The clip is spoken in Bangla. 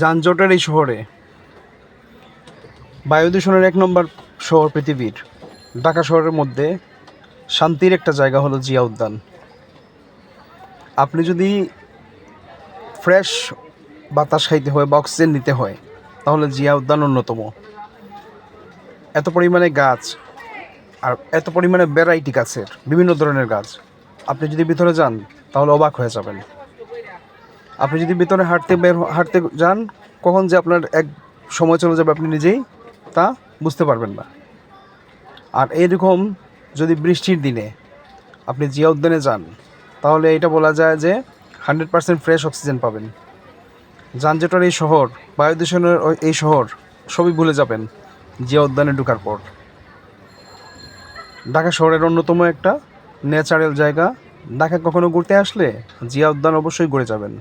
যানজটের এই শহরে বায়ু দূষণের এক নম্বর শহর পৃথিবীর। ঢাকা শহরের মধ্যে শান্তির একটা জায়গা হলো জিয়া উদ্যান। আপনি যদি ফ্রেশ বাতাস খাইতে হয় বা অক্সিজেন নিতে হয়, তাহলে জিয়া উদ্যান অন্যতম। এত পরিমাণে গাছ আর এত পরিমাণে ভ্যারাইটি গাছের, বিভিন্ন ধরনের গাছ। আপনি যদি ভিতরে যান, তাহলে অবাক হয়ে যাবেন। আপনি যদি ভিতরে হাঁটতে বের হাঁটতে যান, কখন যে আপনার এক সময় চলে যাবে আপনি নিজেই, তা বুঝতে পারবেন না। আর এইরকম যদি বৃষ্টির দিনে আপনি জিয়া উদ্যানে যান, তাহলে এটা বলা যায় যে হান্ড্রেড পার্সেন্ট ফ্রেশ অক্সিজেন পাবেন। যানজটের এই শহর, বায়ু দূষণের এই শহর, সবই ভুলে যাবেন জিয়া উদ্যানে ঢুকার পর। ঢাকা শহরের অন্যতম একটা ন্যাচারাল জায়গা। ঢাকা কখনো ঘুরতে আসলে জিয়া উদ্যান অবশ্যই ঘুরে যাবেন।